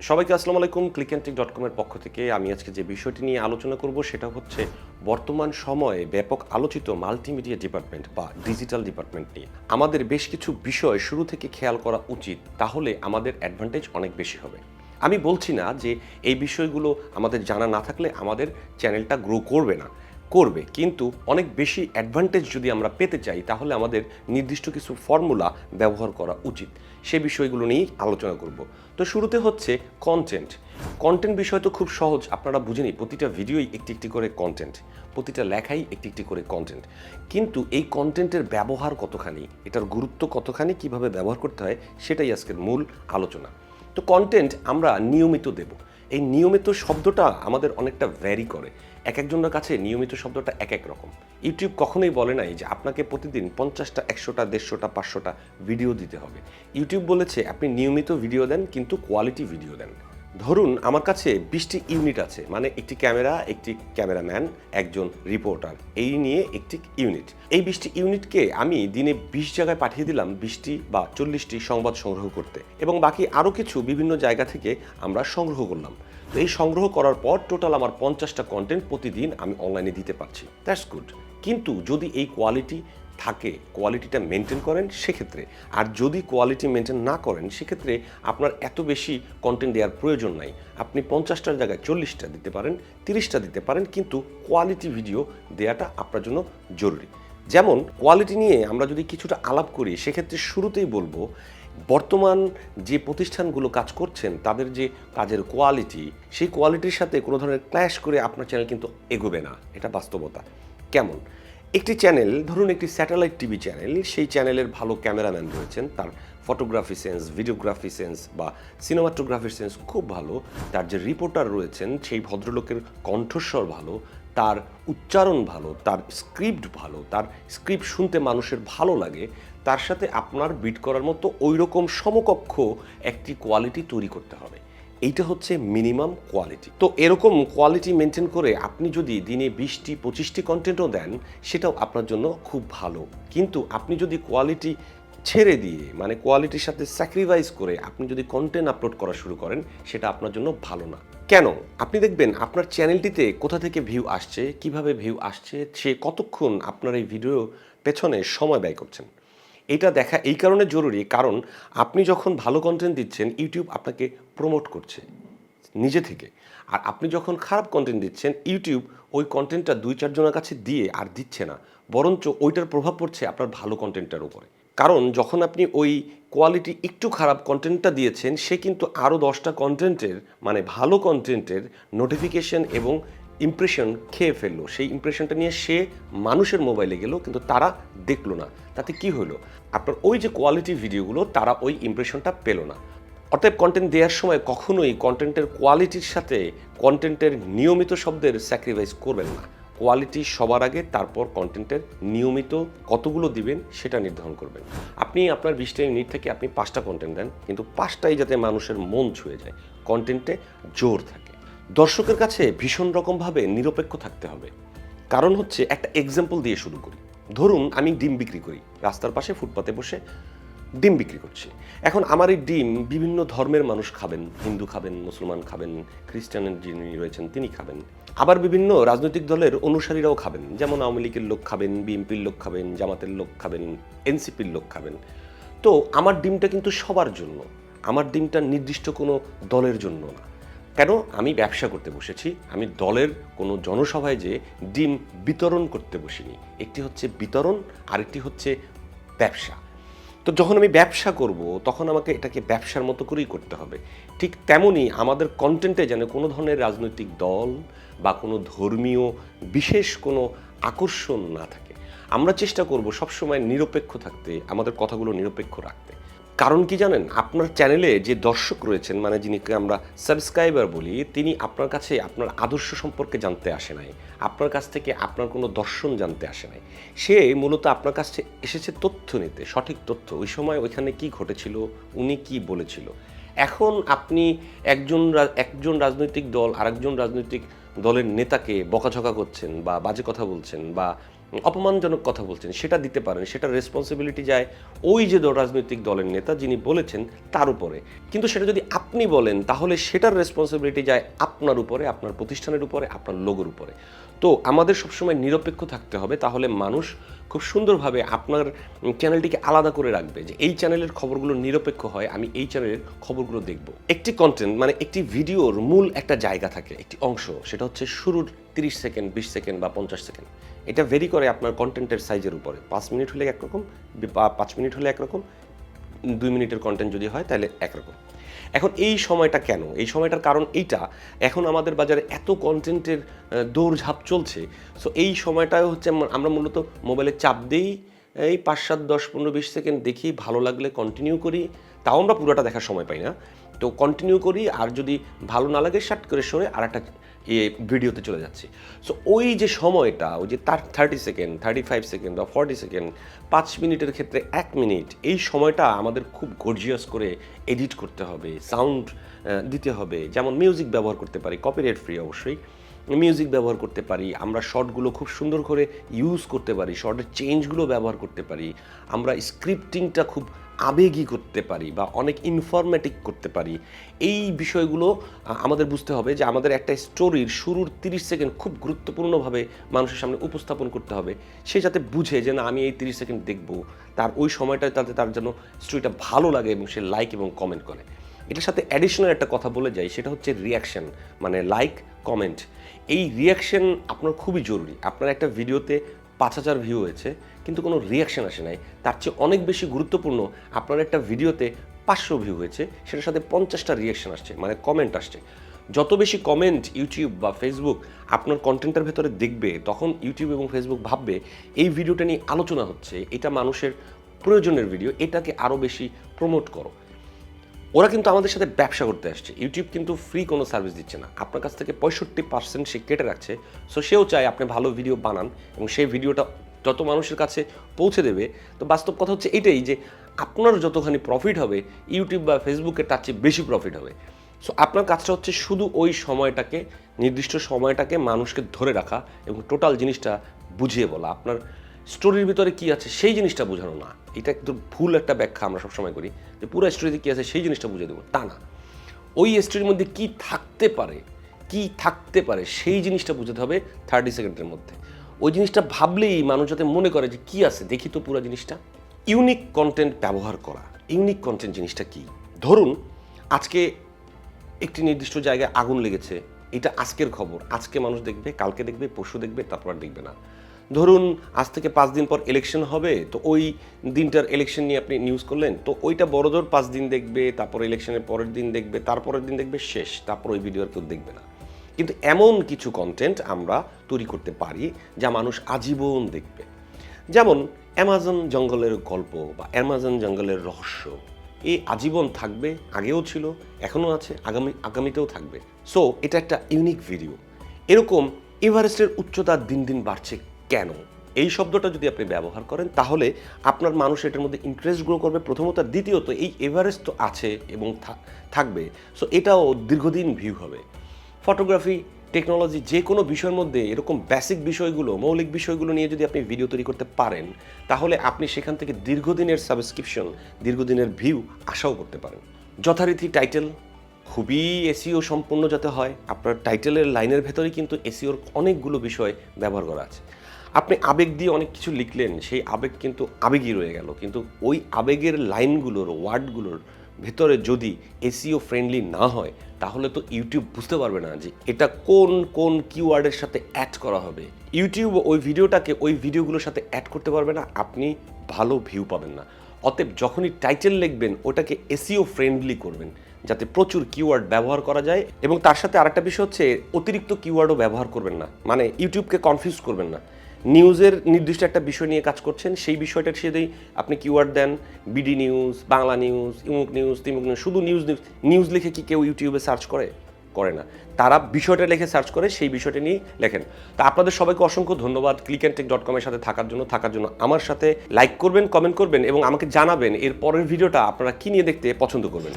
সবাইকে আসসালামু আলাইকুম ক্লিক অ্যান্ড ডট কমের পক্ষ থেকে আমি আজকে যে বিষয়টি নিয়ে আলোচনা করব সেটা হচ্ছে বর্তমান সময়ে ব্যাপক আলোচিত মাল্টিমিডিয়া ডিপার্টমেন্ট বা ডিজিটাল ডিপার্টমেন্ট নিয়ে। আমাদের বেশ কিছু বিষয় শুরু থেকে খেয়াল করা উচিত, তাহলে আমাদের অ্যাডভান্টেজ অনেক বেশি হবে। আমি বলছি না যে এই বিষয়গুলো আমাদের জানা না থাকলে আমাদের চ্যানেলটা গ্রো করবে না। করবে। কিন্তু অনেক বেশি অ্যাডভান্টেজ যদি আমরা পেতে চাই, তাহলে আমাদের নির্দিষ্ট কিছু ফর্মুলা ব্যবহার করা উচিত। সে বিষয়গুলো নিয়েই আলোচনা করব। তো শুরুতে হচ্ছে কন্টেন্ট কন্টেন্ট বিষয় তো খুব সহজ, আপনারা বুঝেনি প্রতিটা ভিডিওই একটি একটি করে কন্টেন্ট প্রতিটা লেখাই একটি একটি করে কন্টেন্ট কিন্তু এই কন্টেন্টের ব্যবহার কতখানি, এটার গুরুত্ব কতখানি, কীভাবে ব্যবহার করতে হয়, সেটাই আজকের মূল আলোচনা। তো কন্টেন্ট আমরা নিয়মিত দেব। এই নিয়মিত শব্দটা আমাদের অনেকটা ভ্যারি করে। এক একজনের কাছে নিয়মিত শব্দটা এক এক রকম। ইউটিউব কখনোই বলে নাই যে আপনাকে প্রতিদিন পঞ্চাশটা, একশোটা, দেড়শোটা, পাঁচশোটা ভিডিও দিতে হবে। ইউটিউব বলেছে আপনি নিয়মিত ভিডিও দেন, কিন্তু কোয়ালিটি ভিডিও দেন। ধরুন আমার কাছে বিশটি ইউনিট আছে মানে একটি ক্যামেরা, একটি ক্যামেরাম্যান, একজন রিপোর্টার। এই নিয়ে একটি ইউনিট। এই বিশটি ইউনিটকে আমি দিনে বিশ জায়গায় পাঠিয়ে দিলাম বিশটি বা চল্লিশটি সংবাদ সংগ্রহ করতে এবং বাকি আরও কিছু বিভিন্ন জায়গা থেকে আমরা সংগ্রহ করলাম। তো এই সংগ্রহ করার পর টোটাল আমার পঞ্চাশটা কন্টেন্ট প্রতিদিন আমি অনলাইনে দিতে পারছি। দ্যাটস গুড কিন্তু যদি এই কোয়ালিটি থাকে কোয়ালিটিটা মেনটেন করেন, সেক্ষেত্রে। আর যদি কোয়ালিটি মেনটেন না করেন, সেক্ষেত্রে আপনার এত বেশি কন্টেন্ট দেওয়ার প্রয়োজন নাই। আপনি পঞ্চাশটার জায়গায় চল্লিশটা দিতে পারেন, তিরিশটা দিতে পারেন, কিন্তু কোয়ালিটি ভিডিও দেওয়াটা আপনার জন্য জরুরি। যেমন কোয়ালিটি নিয়ে আমরা যদি কিছুটা আলাপ করি, সেক্ষেত্রে শুরুতেই বলব, বর্তমান যে প্রতিষ্ঠানগুলো কাজ করছেন, তাদের যে কাজের কোয়ালিটি সেই কোয়ালিটির সাথে কোনো ধরনের ক্ল্যাশ করে আপনার চ্যানেল কিন্তু এগোবে না। এটা বাস্তবতা। কেমন? একটি চ্যানেল ধরুন একটি স্যাটেলাইট টিভি চ্যানেল সেই চ্যানেলের ভালো ক্যামেরাম্যান রয়েছেন। তার ফটোগ্রাফি সেন্স ভিডিওগ্রাফি সেন্স বা সিনেমাটোগ্রাফির সেন্স খুব ভালো। তার যে রিপোর্টার রয়েছেন, সেই ভদ্রলোকের কণ্ঠস্বর ভালো, তার উচ্চারণ ভালো, তার স্ক্রিপ্ট ভালো, তার স্ক্রিপ্ট শুনতে মানুষের ভালো লাগে। তার সাথে আপনার বিট করার মতো ওই রকম সমকক্ষ একটি কোয়ালিটি তৈরি করতে হবে। এইটা হচ্ছে মিনিমাম কোয়ালিটি তো এরকম কোয়ালিটি মেনটেন করে আপনি যদি দিনে বিশটি, পঁচিশটি কন্টেন্টও দেন, সেটাও আপনার জন্য খুব ভালো। কিন্তু আপনি যদি কোয়ালিটি ছেড়ে দিয়ে মানে কোয়ালিটির সাথে স্যাক্রিফাইস করে আপনি যদি কন্টেন্ট আপলোড করা শুরু করেন, সেটা আপনার জন্য ভালো না। কেন? আপনি দেখবেন আপনার চ্যানেলটিতে কোথা থেকে ভিউ আসছে, কীভাবে ভিউ আসছে, সে কতক্ষণ আপনার এই ভিডিও পেছনে সময় ব্যয় করছেন। এটা দেখা এই কারণে জরুরি, কারণ আপনি যখন ভালো কন্টেন্ট দিচ্ছেন ইউটিউব আপনাকে প্রমোট করছে নিজে থেকে। আর আপনি যখন খারাপ কন্টেন্ট দিচ্ছেন ইউটিউব ওই কন্টেন্টটা দুই চারজনের কাছে দিয়ে আর দিচ্ছে না। বরঞ্চ ওইটার প্রভাব পড়ছে আপনার ভালো কন্টেন্টটার উপরে। কারণ যখন আপনি ওই কোয়ালিটি একটু খারাপ কন্টেন্টটা দিয়েছেন, সে কিন্তু আরও দশটা কন্টেন্টের মানে ভালো কন্টেন্টের নোটিফিকেশন এবং ইমপ্রেশন খেয়ে ফেলল। সেই ইমপ্রেশনটা নিয়ে সে মানুষের মোবাইলে গেল, কিন্তু তারা দেখল না। তাতে কি হলো? আপনার ওই যে কোয়ালিটি ভিডিওগুলো তারা ওই ইমপ্রেশনটা পেল না। অতএব কন্টেন্ট দেওয়ার সময় কখনোই কন্টেন্টের কোয়ালিটির সাথে কন্টেন্টের নিয়মিত শব্দের স্যাক্রিফাইস করবেন না। কোয়ালিটি সবার আগে, তারপর কন্টেন্টের নিয়মিত কতগুলো দিবেন, সেটা নির্ধারণ করবেন। আপনি আপনার বিশটা ইউনিট থেকে আপনি পাঁচটা কন্টেন্ট দেন, কিন্তু পাঁচটাই যাতে মানুষের মন ছুঁয়ে যায় কন্টেন্টে জোর থাকে। দর্শকের কাছে ভীষণ রকমভাবে নিরপেক্ষ থাকতে হবে। কারণ হচ্ছে একটা এক্সাম্পল দিয়ে শুরু করি। ধরুন, আমি ডিম বিক্রি করি। রাস্তার পাশে ফুটপাতে বসে ডিম বিক্রি করছি। এখন আমার এই ডিম বিভিন্ন ধর্মের মানুষ খাবেন। হিন্দু খাবেন, মুসলমান খাবেন খ্রিস্টানের যিনি রয়েছেন তিনি খাবেন। আবার বিভিন্ন রাজনৈতিক দলের অনুসারীরাও খাবেন। যেমন আওয়ামী লীগের লোক খাবেন, বিএনপির লোক খাবেন, জামাতের লোক খাবেন, এনসিপির লোক খাবেন। তো আমার ডিমটা কিন্তু সবার জন্য। আমার ডিমটা নির্দিষ্ট কোনো দলের জন্য না। কেন আমি ব্যবসা করতে বসেছি? আমি দলের কোনো জনসভায় যে ডিম বিতরণ করতে বসিনি। একটি হচ্ছে বিতরণ, আরেকটি হচ্ছে ব্যবসা। তো যখন আমি ব্যবসা করব, তখন আমাকে এটাকে ব্যবসার মতো করেই করতে হবে। ঠিক তেমনই আমাদের কন্টেন্টে যেন কোনো ধরনের রাজনৈতিক দল বা কোনো ধর্মীয় বিশেষ কোনো আকর্ষণ না থাকে। আমরা চেষ্টা করব সবসময় নিরপেক্ষ থাকতে, আমাদের কথাগুলো নিরপেক্ষ রাখতে। কারণ কি জানেন? আপনার চ্যানেলে যে দর্শক রয়েছেন মানে যিনিকে আমরা সাবস্ক্রাইবার বলি, তিনি আপনার কাছে আপনার আদর্শ সম্পর্কে জানতে আসে নাই। আপনার কাছ থেকে আপনার কোনো দর্শন জানতে আসে নাই। সে মূলত আপনার কাছে এসেছে তথ্য নিতে, সঠিক তথ্য। ওই সময় ওইখানে কি ঘটেছিল, উনি কি বলেছিল? এখন আপনি একজন একজন রাজনৈতিক দল, আরেকজন রাজনৈতিক দলের নেতাকে বকাঝকা করছেন বা বাজে কথা বলছেন বা অপমানজনক কথা বলছেন, সেটা দিতে পারেন, সেটা রেসপন্সিবিলিটি যায় ওই যে রাজনৈতিক দলের নেতা যিনি বলেছেন তার উপরে। কিন্তু সেটা যদি আপনি বলেন, তাহলে সেটার রেসপন্সিবিলিটি যায় আপনার উপরে, আপনার প্রতিষ্ঠানের উপরে, আপনার লোগোর উপরে। তো আমাদের সবসময় নিরপেক্ষ থাকতে হবে, তাহলে মানুষ খুব সুন্দরভাবে আপনার চ্যানেলটিকে আলাদা করে রাখবে যে এই চ্যানেলের খবরগুলো নিরপেক্ষ হয়, আমি এই চ্যানেলের খবরগুলো দেখব। একটি কন্টেন্ট মানে একটি ভিডিওর মূল একটা জায়গা থাকে, একটি অংশ, সেটা হচ্ছে শুরুর তিরিশ সেকেন্ড বিশ সেকেন্ড বা পঞ্চাশ সেকেন্ড এটা ভেরি করে আপনার কন্টেন্টের সাইজের উপরে। পাঁচ মিনিট হলে একরকম, বা পাঁচ মিনিট হলে একরকম, দুই মিনিটের কন্টেন্ট যদি হয় তাহলে একরকম। এখন এই সময়টা কেন? এই সময়টার কারণ এইটা। এখন আমাদের বাজারে এত কন্টেন্টের দৌড়ঝাঁপ চলছে। সো এই সময়টা হচ্ছে আমরা মূলত মোবাইলে চাপ দিই, এই পাঁচ সাত দশ, পনেরো, বিশ সেকেন্ড দেখি, ভালো লাগলে কন্টিনিউ করি। তাও আমরা পুরোটা দেখার সময় পাই না। তো কন্টিনিউ করি, আর যদি ভালো না লাগে শার্ট করে সরে আর একটা ভিডিওতে চলে যাচ্ছি। সো ওই যে সময়টা, ওই যে তার thirty second thirty five second বা ফর্টি সেকেন্ড পাঁচ মিনিটের ক্ষেত্রে এক মিনিট, এই সময়টা আমাদের খুব গর্জিয়াস করে এডিট করতে হবে সাউন্ড দিতে হবে। যেমন মিউজিক ব্যবহার করতে পারি কপিরাইট ফ্রি অবশ্যই। মিউজিক ব্যবহার করতে পারি, আমরা শর্টগুলো খুব সুন্দর করে ইউজ করতে পারি শর্টের চেঞ্জগুলো ব্যবহার করতে পারি, আমরা স্ক্রিপ্টিংটা খুব আবেগী করতে পারি বা অনেক ইনফরমেটিভ করতে পারি। এই বিষয়গুলো আমাদের বুঝতে হবে যে আমাদের একটা স্টোরির শুরুর তিরিশ সেকেন্ড খুব গুরুত্বপূর্ণভাবে মানুষের সামনে উপস্থাপন করতে হবে। সে যাতে বুঝে যে না, আমি এই তিরিশ সেকেন্ড দেখব, তার ওই সময়টায় তাতে তার যেন স্টোরিটা ভালো লাগে এবং সে লাইক এবং কমেন্ট করে। এটার সাথে অ্যাডিশনাল একটা কথা বলে যাই, সেটা হচ্ছে রিয়াকশন মানে লাইক কমেন্ট এই রিয়াকশন আপনার খুবই জরুরি। আপনার একটা ভিডিওতে পাঁচ হাজার ভিউ হয়েছে, কিন্তু কোনো রিয়াকশন আসে নাই। তার চেয়ে অনেক বেশি গুরুত্বপূর্ণ আপনার একটা ভিডিওতে পাঁচশো ভিউ হয়েছে, সেটার সাথে পঞ্চাশটা রিয়াকশন আসছে মানে কমেন্ট আসছে। যত বেশি কমেন্ট ইউটিউব বা ফেসবুক আপনার কন্টেন্টের ভেতরে দেখবে, তখন ইউটিউব এবং ফেসবুক ভাববে, এই ভিডিওটা নিয়ে আলোচনা হচ্ছে, এটা মানুষের প্রয়োজনের ভিডিও এটাকে আরও বেশি প্রমোট করো। ওরা কিন্তু আমাদের সাথে ব্যবসা করতে আসছে। ইউটিউব কিন্তু ফ্রি কোনো সার্ভিস দিচ্ছে না। আপনার কাছ থেকে পঁয়ষট্টি পার্সেন্ট সে কেটে রাখছে। সো সেও চায় আপনি ভালো ভিডিও বানান এবং সেই ভিডিওটা যত মানুষের কাছে পৌঁছে দেবে। তো বাস্তব কথা হচ্ছে এটাই যে, আপনার যতখানি প্রফিট হবে ইউটিউব বা ফেসবুকে তার চেয়ে বেশি প্রফিট হবে। সো আপনার কাজটা হচ্ছে শুধু ওই সময়টাকে, নির্দিষ্ট সময়টাকে মানুষকে ধরে রাখা এবং টোটাল জিনিসটা বুঝিয়ে বলা। আপনার স্টোরির ভিতরে কি আছে সেই জিনিসটা বোঝানো না। এটা একটু ভুল একটা ব্যাখ্যা আমরা সবসময় করি যে পুরো স্টোরিতে কি আছে সেই জিনিসটা বুঝে দেবো। তা না। ওই স্টোরির মধ্যে কি থাকতে পারে, কি থাকতে পারে সেই জিনিসটা বুঝতে হবে থার্টি সেকেন্ডের মধ্যে। ওই জিনিসটা ভাবলেই মানুষ যাতে মনে করে যে কি আছে, দেখি তো পুরো জিনিসটা। ইউনিক কন্টেন্ট ব্যবহার করা। ইউনিক কন্টেন্ট জিনিসটা কি? ধরুন, আজকে একটি নির্দিষ্ট জায়গায় আগুন লেগেছে, এটা আজকের খবর। আজকে মানুষ দেখবে, কালকে দেখবে, পরশু দেখবে, তারপর দেখবে না। ধরুন, আজ থেকে পাঁচ দিন পর ইলেকশন হবে, তো ওই দিনটার ইলেকশন নিয়ে আপনি নিউজ করলেন, তো ওইটা বড়জোর পাঁচ দিন দেখবে, তারপর ইলেকশনের পরের দিন দেখবে, তারপরের দিন দেখবে শেষ, তারপর ওই ভিডিও আর কেউ দেখবে না। কিন্তু এমন কিছু কন্টেন্ট আমরা তৈরি করতে পারি, যা মানুষ আজীবন দেখবে। যেমন, অ্যামাজন জঙ্গলের গল্প বা অ্যামাজন জঙ্গলের রহস্য। এই আজীবন থাকবে, আগেও ছিল, এখনও আছে, আগামী, আগামীতেও থাকবে। সো এটা একটা ইউনিক ভিডিও এরকম এভারেস্টের উচ্চতা দিন দিন বাড়ছে কেন? এই শব্দটা যদি আপনি ব্যবহার করেন, তাহলে আপনার মানুষ এটার মধ্যে ইন্টারেস্ট গ্রো করবে। প্রথমত আর দ্বিতীয়ত, এই এভারেস্ট তো আছে এবং থাকবে। সো এটাও দীর্ঘদিন ভিউ হবে। ফটোগ্রাফি টেকনোলজি যে কোনো বিষয়ের মধ্যে এরকম বেসিক বিষয়গুলো, মৌলিক বিষয়গুলো নিয়ে যদি আপনি ভিডিও তৈরি করতে পারেন, তাহলে আপনি সেখান থেকে দীর্ঘদিনের সাবস্ক্রিপশন দীর্ঘদিনের ভিউ আশাও করতে পারেন। যথারীতি টাইটেল খুবই এসিও সম্পূর্ণ যাতে হয়, আপনার টাইটেলের লাইনের ভেতরেই কিন্তু এসিওর অনেকগুলো বিষয় ব্যবহার করা আছে। আপনি আবেগ দিয়ে অনেক কিছু লিখলেন, সেই আবেগ কিন্তু আবেগই রয়ে গেল। কিন্তু ওই আবেগের লাইনগুলোর, ওয়ার্ডগুলোর ভেতরে যদি এসিও ফ্রেন্ডলি না হয়, তাহলে তো ইউটিউব বুঝতে পারবে না যে এটা কোন কোন কিওয়ার্ডের সাথে অ্যাড করা হবে। ইউটিউব ওই ভিডিওটাকে ওই ভিডিওগুলোর সাথে অ্যাড করতে পারবে না, আপনি ভালো ভিউ পাবেন না। অতএব যখনই টাইটেল লিখবেন, ওটাকে এসিও ফ্রেন্ডলি করবেন, যাতে প্রচুর কিওয়ার্ড ব্যবহার করা যায়। এবং তার সাথে আরেকটা বিষয় হচ্ছে, অতিরিক্ত কিওয়ার্ডও ব্যবহার করবেন না। মানে ইউটিউবকে কনফিউজ করবেন না। নিউজের নির্দিষ্ট একটা বিষয় নিয়ে কাজ করছেন, সেই বিষয়টার সাথেই আপনি কিওয়ার্ড দেন বিডি নিউজ বাংলা নিউজ ইমুক নিউজ তিমুক নিউজ শুধু নিউজ নিউজ নিউজ লিখে কি কেউ ইউটিউবে সার্চ করে? করে না। তারা বিষয়টা লিখে সার্চ করে, সেই বিষয়টা নিয়েই লেখেন। তা আপনাদের সবাইকে অসংখ্য ধন্যবাদ ক্লিক অ্যান্ড টেক ডট কমের সাথে থাকার জন্য থাকার জন্য আমার সাথে। লাইক করবেন কমেন্ট করবেন এবং আমাকে জানাবেন এর পরের ভিডিওটা আপনারা কী নিয়ে দেখতে পছন্দ করবেন।